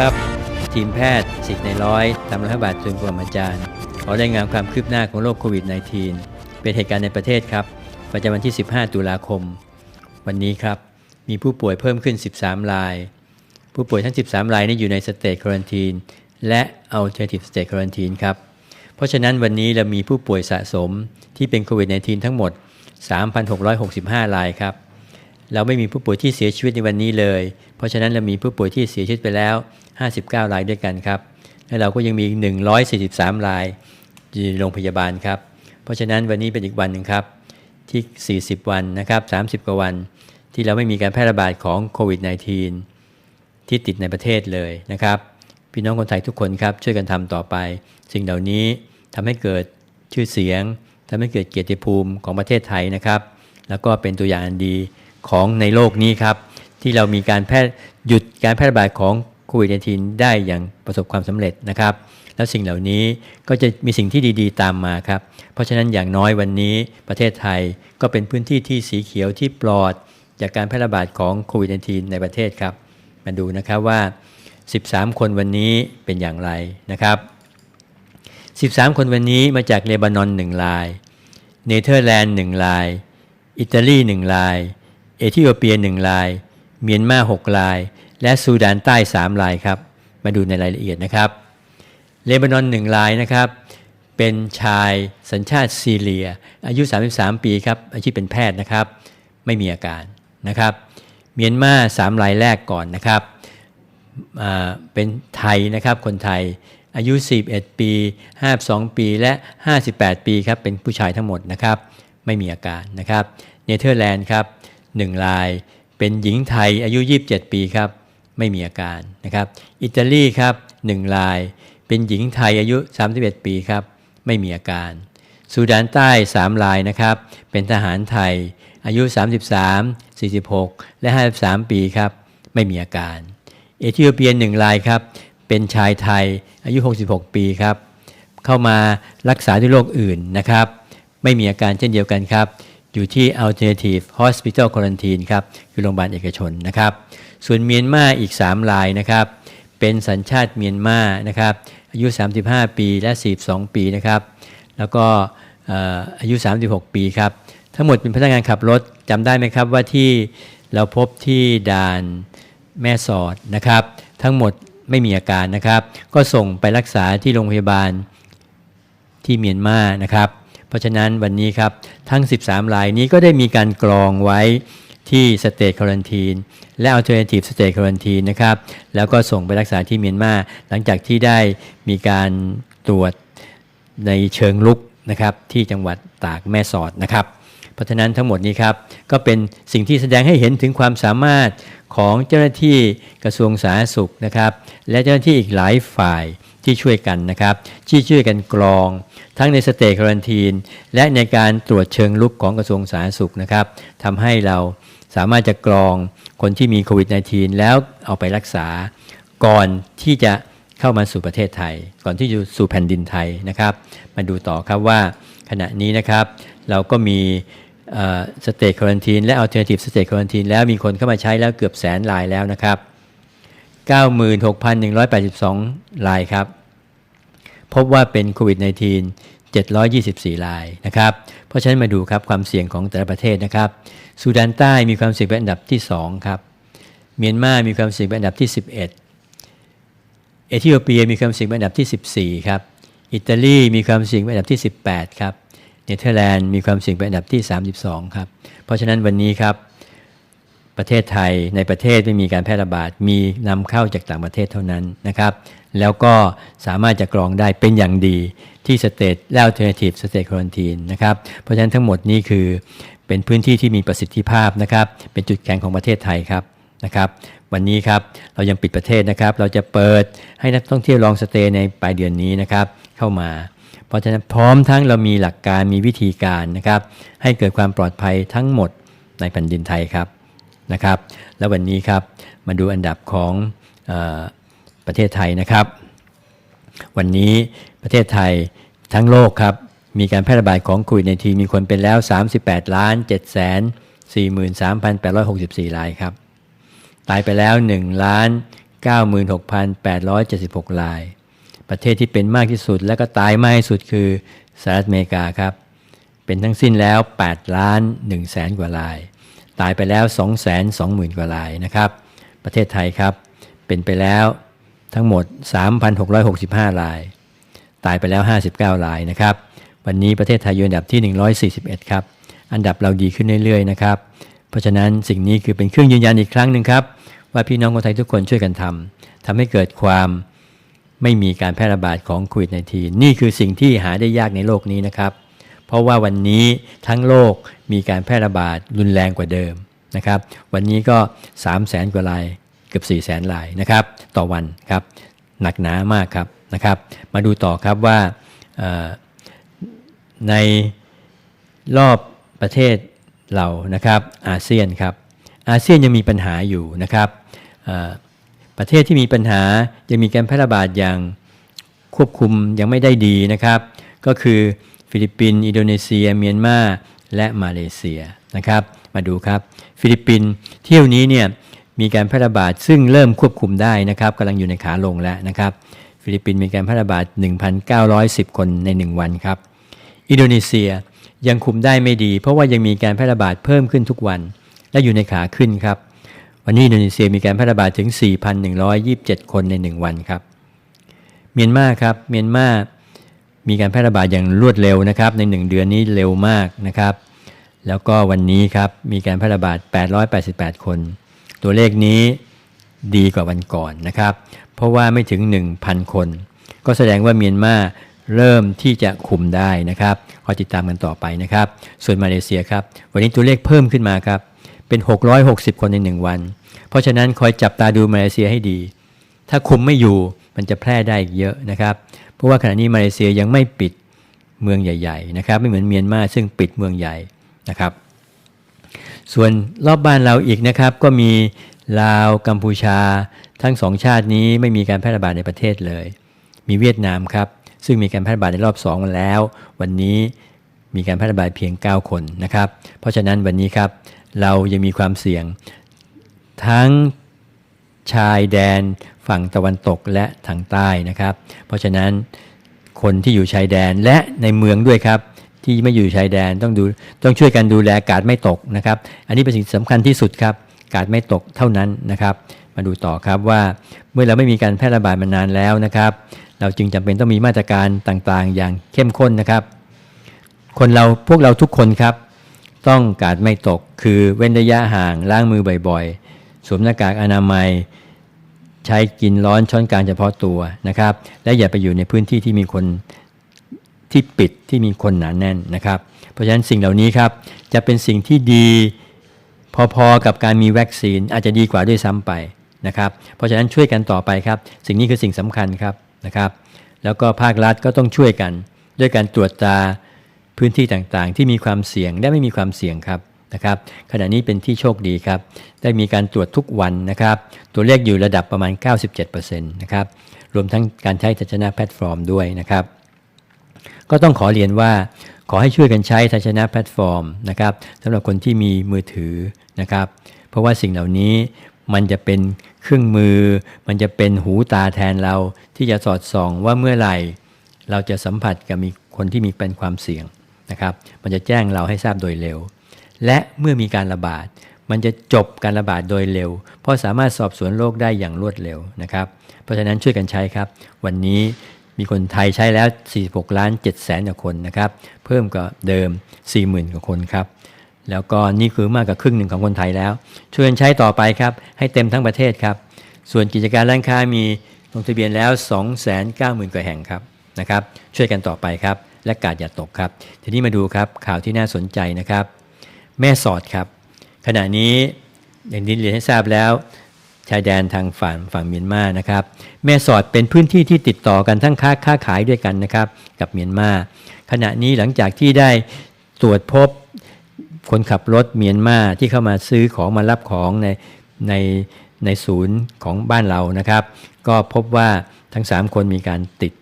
ครับ ทีมแพทย์สิทธิ์ในร้อยตามรัฐบาลส่วนปรมาจารย์ ขอรายงานความคืบหน้าของโรคโควิด -19 เป็นเหตุการณ์ในประเทศครับ ประจำวันที่ 15 ตุลาคม วันนี้ครับ มีผู้ป่วยเพิ่มขึ้น 13 ราย ผู้ป่วยทั้ง 13 รายนี้อยู่ในสเตจควอนตีนและ Alternative State Quarantine ครับ เพราะฉะนั้นวันนี้เรามีผู้ป่วยสะสมที่เป็นโควิด -19 ทั้งหมด 3,665 รายครับเราไม่มีผู้ป่วยที่เสียชีวิตในวันนี้เลย เพราะฉะนั้นเรามีผู้ป่วยที่เสียชีวิตไปแล้ว 59รายด้วยกันครับ และเราก็ยังมีอีก143รายอยู่ในโรงพยาบาลครับ เพราะฉะนั้นวันนี้เป็นอีกวันหนึ่งครับที่ 40 วันนะครับ30 กว่าวัน ที่เราไม่มีการแพร่ระบาดของโควิด -19 ที่ติดในประเทศเลยนะครับ พี่น้องคนไทยทุกคนครับช่วยกันทำต่อไป สิ่งเหล่านี้ทำให้เกิดชื่อเสียงทำให้เกิดเกียรติภูมิของประเทศไทยนะครับ แล้วก็เป็นตัวอย่างอันดีของในโลกนี้ครับ ที่เรามีการแพร่หยุดการแพร่ระบาดของ โควิด -19 ได้อย่างประสบความสำเร็จนะครับ แล้วสิ่งเหล่านี้ก็จะมีสิ่งที่ดีๆ ตามมาครับ เพราะฉะนั้นอย่างน้อยวันนี้ประเทศไทยก็เป็นพื้นที่ที่สีเขียวที่ปลอด จากการแพร่ระบาดของโควิด -19 ในประเทศครับ มาดูนะครับว่า 13 คนวันนี้เป็นอย่างไรนะครับ 13 คนวันนี้มาจากเลบานอน1รายเนเธอร์แลนด์1ราย อิตาลี1ราย เอธิโอเปีย1ราย เมียนมา6ราย และซูดานใต้ 3 รายครับ มาดูในรายละเอียดนะครับ เลบานอน1รายนะครับ เป็นชายสัญชาติซีเรีย อายุ 33 ปีครับ อาชีพเป็นแพทย์นะครับ ไม่มีอาการนะครับ เมียนมา3รายแรกก่อนนะครับเป็นไทยนะครับ คนไทยอายุ 41 ปี 52 ปี และ 58 ปีครับ เป็นผู้ชายทั้งหมดนะครับ ไม่มีอาการนะครับ เนเธอร์แลนด์ครับ1ราย เป็นหญิงไทยอายุ 27 ปีครับ ไม่มีอาการนะครับ อิตาลีครับ1ราย เป็นหญิงไทยอายุ 31 ปีครับ ไม่มีอาการซูดานใต้ 3 รายนะครับ เป็นทหารไทย อายุ 33 46 และ 53 ปีครับ ไม่มีอาการ เอธิโอเปียหนึ่งรายครับ เป็นชายไทย อายุ 66 ปีครับ เข้ามารักษาด้วยโรคอื่นนะครับ ไม่มีอาการเช่นเดียวกันครับ อยู่ที่ Alternative Hospital Quarantine ครับ คือโรงพยาบาลเอกชนนะครับ ส่วนเมียนมาอีก 3 รายนะครับ เป็นสัญชาติเมียนมานะครับ อายุ 35 ปีและ 42 ปีนะครับ แล้วก็เอ่ออายุ 36 ปีครับ ทั้งหมดเป็นพนักงานขับรถจำได้ไหมครับว่าที่เราพบที่ด่านแม่สอดนะครับ ทั้งหมดไม่มีอาการนะครับ ก็ส่งไปรักษาที่โรงพยาบาลที่เมียนมานะครับ เพราะฉะนั้นวันนี้ครับทั้ง 13รายนี้ก็ได้มีการกรองไว้ ที่สเตทควอนตีนและ Alternative State Quarantine นะครับ แล้วก็ส่งไปรักษาที่เมียนมาหลังจากที่ได้มีการตรวจในเชิงลุกนะครับที่จังหวัดตากแม่สอดนะครับ เพราะฉะนั้นทั้งหมดนี้ครับ ก็เป็นสิ่งที่แสดงให้เห็นถึงความสามารถของเจ้าหน้าที่กระทรวงสาธารณสุขนะครับ และเจ้าหน้าที่อีกหลายฝ่ายที่ช่วยกันนะครับ ที่ช่วยกันกรอง ทั้งในสเตจควอนตีนและในการตรวจเชิงลุกของกระทรวงสาธารณสุขนะครับทำให้เรา สามารถจะกรองคนที่มีโควิด -19 แล้วเอาไปรักษา ก่อนที่จะเข้ามาสู่ประเทศไทย ก่อนที่จะสู่แผ่นดินไทยนะครับ มาดูต่อครับว่าขณะนี้นะครับเราก็มีสเตจควอนตีนและ Alternative State Quarantine แล้วมีคนเข้ามาใช้แล้วเกือบแสนรายแล้วนะครับ 96,182 รายครับ พบว่าเป็นโควิด -19 724 รายนะครับ เพราะฉะนั้นมาดูครับความเสี่ยงของแต่ละประเทศนะครับซูดานใต้มีความเสี่ยงเป็นอันดับที่ 2 ครับ เมียนมามีความเสี่ยงเป็นอันดับที่ 11 เอธิโอเปียมีความเสี่ยงเป็นอันดับที่ 14 ครับ อิตาลีมีความเสี่ยงเป็นอันดับที่ 18 ครับ เนเธอร์แลนด์มีความเสี่ยงเป็นอันดับที่ 32 ครับ เพราะฉะนั้นวันนี้ครับ ประเทศไทยในประเทศไม่มีการแพร่ระบาดมีนำเข้าจากต่างประเทศเท่านั้นนะครับ แล้วก็สามารถจะกรองได้เป็นอย่างดีที่สเตทและ Alternative State Quarantine นะครับ เพราะฉะนั้นทั้งหมดนี้คือเป็นพื้นที่ที่มีประสิทธิภาพนะครับ เป็นจุดแข็งของประเทศไทยครับนะครับ วันนี้ครับเรายังปิดประเทศนะครับ เราจะเปิดให้นักท่องเที่ยวลองสเตย์ในปลายเดือนนี้นะครับเข้ามาเพราะฉะนั้นพร้อมทั้งเรามีหลักการมีวิธีการนะครับ ให้เกิดความปลอดภัยทั้งหมดในแผ่นดินไทยครับ นะครับ แล้ววันนี้ครับมาดูอันดับของอประเทศไทยนะครับ วันนี้ประเทศไทยทั้งโลกครับมีการแพร่ระบาดของโควิดในทีมีคนเป็นแล้ว 38 ล้าน7แสน43,864รายครับ ตายไปแล้ว1ล้าน96,876ราย ประเทศที่เป็นมากที่สุดและก็ตายมากที่สุดคือสหรัฐอเมริกาครับ เป็นทั้งสิ้นแล้ว8ล้าน1แสนกว่าราย ตายไปแล้ว 2 2 0 0 0 0 กว่ารายนะครับ ประเทศไทยครับ เป็นไปแล้วทั้งหมด 3,665 ราย ตายไปแล้ว 59 รายนะครับ วันนี้ประเทศไทยอยู่อันดับที่ 141 ครับ อันดับเราดีขึ้นเรื่อยๆนะครับ เพราะฉะนั้นสิ่งนี้คือเป็นเครื่องยืนยันอีกครั้งหนึ่งครับ ว่าพี่น้องคนไทยทุกคนช่วยกันทำทำให้เกิดความไม่มีการแพร่ระบาดของโควิด -19 นี่คือสิ่งที่หาได้ยากในโลกนี้นะครับ เพราะว่าวันนี้ทั้งโลกมีการแพร่ระบาดรุนแรงกว่าเดิมนะครับ วันนี้ก็ 3 0 0แสนกว่ารายเกือบ4 0 0แสนรายนะครับ ต่อวันครับหนักหนามากครับนะครับ มาดูต่อครับว่าในรอบประเทศเรานะครับอาเซียนครับอาเซียนยังมีปัญหาอยู่นะครับประเทศที่มีปัญหายังมีการแพร่ระบาดอย่างควบคุมยังไม่ได้ดีนะครับ ก็คือ ฟิลิปปินส์อินโดนีเซีย เมียนมาและมาเลเซียนะครับมาดูครับ ฟิลิปปินส์เที่ยวนี้เนี่ยมีการแพร่ระบาดซึ่งเริ่มควบคุมได้นะครับกำลังอยู่ในขาลงแล้วนะครับฟิลิปปินส์มีการแพร่ระบาด 1,910 คนใน 1 วันครับ อินโดนีเซียยังคุมได้ไม่ดี เพราะว่ายังมีการแพร่ระบาดเพิ่มขึ้นทุกวัน และอยู่ในขาขึ้นครับ วันนี้อินโดนีเซียมีการแพร่ระบาดถึง 4,127 คนใน 1 วันครับ เมียนมาครับ เมียนมา มีการแพร่ระบาดอย่างรวดเร็วนะครับ ใน 1 เดือนนี้เร็วมากนะครับ แล้วก็วันนี้ครับมีการแพร่ระบาด 888 คน ตัวเลขนี้ดีกว่าวันก่อนนะครับ เพราะว่าไม่ถึง 1,000 คน ก็แสดงว่าเมียนมาเริ่มที่จะคุมได้นะครับคอยติดตามกันต่อไปนะครับ ส่วนมาเลเซียครับ วันนี้ตัวเลขเพิ่มขึ้นมาครับ เป็น 660 คนใน 1 วัน เพราะฉะนั้นคอยจับตาดูมาเลเซียให้ดี ถ้าคุมไม่อยู่มันจะแพร่ได้อีกเยอะนะครับ ราะว่าขณะนี้มาเลเซียยังไม่ปิดเมืองใหญ่ๆนะครับไม่เหมือนเมียนมาซึ่งปิดเมืองใหญ่นะครับ ส่วนรอบบ้านเราอีกนะครับก็มีลาวกัมพูชา ทั้งสองชาตินี้ไม่มีการแพร่ระบาดในประเทศเลย มีเวียดนามครับซึ่งมีการแพร่ระบาดในรอบ2วันแล้ว วันนี้มีการแพร่ระบาดเพียง 9 คนนะครับ เพราะฉะนั้นวันนี้ครับเรายังมีความเสี่ยง ทั้งชายแดน ฝั่งตะวันตกและทางใต้นะครับ เพราะฉะนั้นคนที่อยู่ชายแดนและในเมืองด้วยครับ ที่ไม่อยู่ชายแดนต้องดูต้องช่วยกันดูแลกาดไม่ตกนะครับ อันนี้เป็นสิ่งสำคัญที่สุดครับ กาดไม่ตกเท่านั้นนะครับ มาดูต่อครับว่าเมื่อเราไม่มีการแพร่ระบาดมานานแล้วนะครับ เราจึงจำเป็นต้องมีมาตรการต่างๆ อย่างเข้มข้นนะครับ คนเราพวกเราทุกคนครับ ต้องกาดไม่ตกคือเว้นระยะห่างล้างมือบ่อยๆสวมหน้ากากอนามัย ใช้กินร้อนช้อนกลางเฉพาะตัวนะครับ และอย่าไปอยู่ในพื้นที่ที่มีคนที่ปิดที่มีคนหนาแน่นนะครับ เพราะฉะนั้นสิ่งเหล่านี้ครับจะเป็นสิ่งที่ดีพอๆกับการมีวัคซีนอาจจะดีกว่าด้วยซ้ำไปนะครับ เพราะฉะนั้นช่วยกันต่อไปครับ สิ่งนี้คือสิ่งสำคัญครับนะครับ แล้วก็ภาครัฐก็ต้องช่วยกัน ด้วยการตรวจตราพื้นที่ต่างๆ ที่มีความเสี่ยงและไม่มีความเสี่ยงครับ นะครับขณะนี้เป็นที่โชคดีครับ ได้มีการตรวจทุกวันนะครับ ตัวเลขอยู่ระดับประมาณ 97%นะครับ รวมทั้งการใช้ทัชนะแพลตฟอร์มด้วยนะครับ ก็ต้องขอเรียนว่าขอให้ช่วยกันใช้ทัชนะแพลตฟอร์มนะครับสำหรับคนที่มีมือถือนะครับ เพราะว่าสิ่งเหล่านี้มันจะเป็นเครื่องมือ มันจะเป็นหูตาแทนเราที่จะสอดส่องว่าเมื่อไหร่ เราจะสัมผัสกับมีคนที่มีเป็นความเสี่ยงนะครับ มันจะแจ้งเราให้ทราบโดยเร็ว และเมื่อมีการระบาด มันจะจบการระบาดโดยเร็ว เพราะสามารถสอบสวนโรคได้อย่างรวดเร็วนะครับ เพราะฉะนั้นช่วยกันใช้ครับ วันนี้มีคนไทยใช้แล้ว 46 ล้าน7แสนกว่าคนนะครับ เพิ่มกว่าเดิม 40,000 กว่าคนครับ แล้วก็นี่คือมากกว่าครึ่งหนึ่งของคนไทยแล้ว ช่วยกันใช้ต่อไปครับ ให้เต็มทั้งประเทศครับ ส่วนกิจการร้านค้ามีลงทะเบียนแล้ว 290,000 กว่าแห่งครับนะครับ ช่วยกันต่อไปครับ และกาดอย่าตกครับ ทีนี้มาดูครับข่าวที่น่าสนใจนะครับ แม่สอดครับ ขณะนี้อย่างที่เรียนให้ทราบแล้ว ชายแดนทางฝั่งฝั่งเมียนมานะครับ แม่สอดเป็นพื้นที่ที่ติดต่อกันทั้งค้าค้าขายด้วยกันนะครับ กับเมียนมาขณะนี้หลังจากที่ได้ตรวจพบคนขับรถเมียนมาที่เข้ามาซื้อของมารับของในในในศูนย์ของบ้านเรานะครับ ก็พบว่าทั้ง 3 คนมีการติด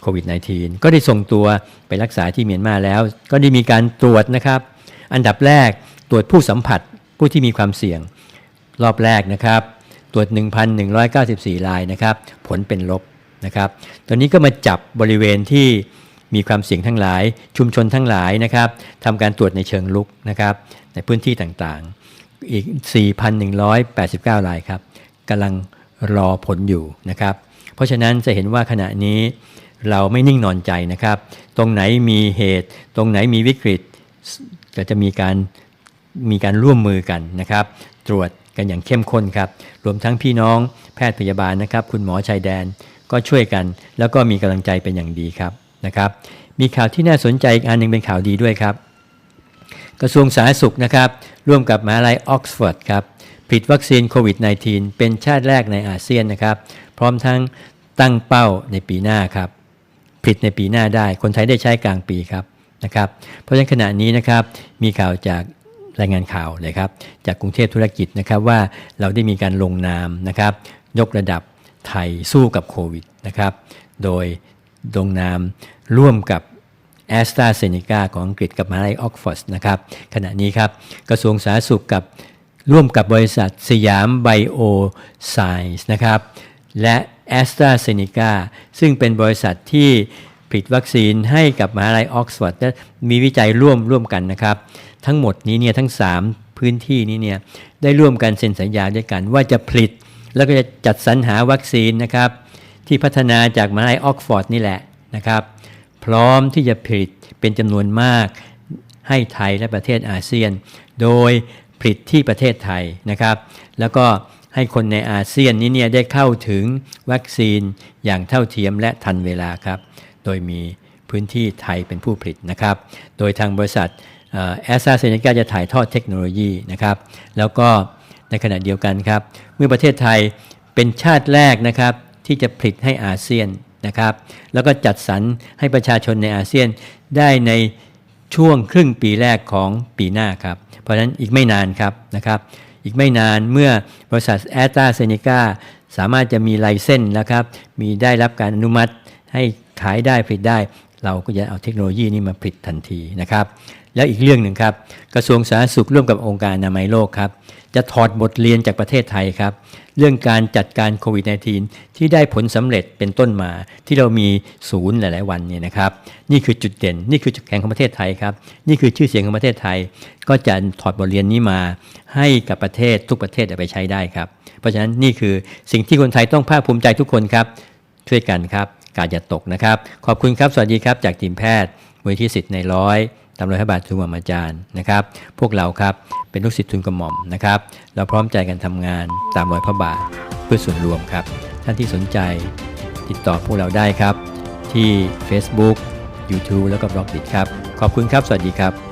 โควิด -19 ก็ได้ส่งตัวไปรักษาที่เมียนมาแล้ว ก็ได้มีการตรวจนะครับ อันดับแรกตรวจผู้สัมผัสผู้ที่มีความเสี่ยง รอบแรกนะครับ ตรวจ 1,194รายนะครับ ผลเป็นลบนะครับ ตอนนี้ก็มาจับบริเวณที่มีความเสี่ยงทั้งหลาย ชุมชนทั้งหลายนะครับทำการตรวจในเชิงลุกนะครับ ในพื้นที่ต่างๆ อีก 4,189รายครับกำลังรอผลอยู่นะครับ เพราะฉะนั้นจะเห็นว่าขณะนี้เราไม่นิ่งนอนใจนะครับ ตรงไหนมีเหตุ ตรงไหนมีวิกฤต ก็จะมีการมีการร่วมมือกันนะครับ ตรวจกันอย่างเข้มข้นครับ รวมทั้งพี่น้องแพทย์พยาบาลนะครับ คุณหมอชายแดนก็ช่วยกัน แล้วก็มีกำลังใจเป็นอย่างดีครับนะครับ มีข่าวที่น่าสนใจอีกอันหนึงเป็นข่าวดีด้วยครับ กระทรวงสาธารณสุขนะครับ ร่วมกับมหาลัยออกซฟอร์ดครับผลิตวัคซีนโควิด -19 เป็นชาติแรกในอาเซียนนะครับ พร้อมทั้งตั้งเป้าในปีหน้าครับผลิตในปีหน้าได้ คนไทยได้ใช้กลางปีครับ นะครับ เพราะฉะนั้นขณะนี้นะครับมีข่าวจากรายงานข่าวเลยครับจากกรุงเทพธุรกิจนะครับว่าเราได้มีการลงนามนะครับ ยกระดับไทยสู้กับโควิดนะครับ โดยลงนามร่วมกับแอสตราเซเนกาของอังกฤษกับมหาลัยออกฟอร์ดนะครับขณะนี้ครับกระทรวงสาธารณสุขกับร่วมกับบริษัทสยามไบโอไซน์นะครับและแอสตราเซเนกาซึ่งเป็นบริษัทที่ ผลิตวัคซีนให้กับมหาลัยออกซฟอร์ดและมีวิจัยร่วมร่วมกันนะครับ ทั้งหมดนี้เนี่ยทั้ง 3 พื้นที่นี้เนี่ยได้ร่วมกันเซ็นสัญญาด้วยกันว่าจะผลิตแล้วก็จะจัดสรรหาวัคซีนนะครับ ที่พัฒนาจากมหาลัยออกซฟอร์ดนี่แหละนะครับ พร้อมที่จะผลิตเป็นจำนวนมากให้ไทยและประเทศอาเซียน โดยผลิตที่ประเทศไทยนะครับ แล้วก็ให้คนในอาเซียนนี้เนี่ยได้เข้าถึงวัคซีนอย่างเท่าเทียมและทันเวลาครับ โดยมีพื้นที่ไทยเป็นผู้ผลิตนะครับ โดยทางบริษัทแอสตราเซเนกาจะถ่ายทอดเทคโนโลยีนะครับ แล้วก็ในขณะเดียวกันครับ เมื่อประเทศไทยเป็นชาติแรกนะครับที่จะผลิตให้อาเซียนนะครับ แล้วก็จัดสรรให้ประชาชนในอาเซียนได้ในช่วงครึ่งปีแรกของปีหน้าครับ เพราะฉะนั้นอีกไม่นานครับนะครับ อีกไม่นานเมื่อบริษัทแอสตราเซเนกาสามารถจะมีไลเซนส์นะครับ มีได้รับการอนุมัติ ให้ขายได้ผลิตได้ เราก็จะเอาเทคโนโลยีนี้มาผลิตทันทีนะครับ แล้วอีกเรื่องหนึ่งครับ กระทรวงสาธารณสุขร่วมกับองค์การอนามัยโลกครับ จะถอดบทเรียนจากประเทศไทยครับ เรื่องการจัดการโควิด -19 ที่ได้ผลสำเร็จเป็นต้นมา ที่เรามีศูนย์หลาย ๆ วันเนี่ยนะครับ นี่คือจุดเด่น นี่คือจุดแข็งของประเทศไทยครับ นี่คือชื่อเสียงของประเทศไทย ก็จะถอดบทเรียนนี้มา ให้กับประเทศทุกประเทศเอาไปใช้ได้ครับ เพราะฉะนั้นนี่คือสิ่งที่คนไทยต้องภาคภูมิใจทุกคนครับ ช่วยกันครับ กาดอย่าตกนะครับ ขอบคุณครับ สวัสดีครับ จากทีมแพทย์มูลที่สิทธิ์ในร้อยตามรอยพระบาททุนกรรณอาจารย์นะครับ พวกเราครับเป็นลูกศิษย์ทุนกระหม่อมนะครับ เราพร้อมใจกันทำงานตามรอยพระบาทเพื่อส่วนรวมครับ ท่านที่สนใจติดต่อพวกเราได้ครับ ที่ Facebook YouTube แล้วก็บล็อกดิครับ ขอบคุณครับ สวัสดีครับ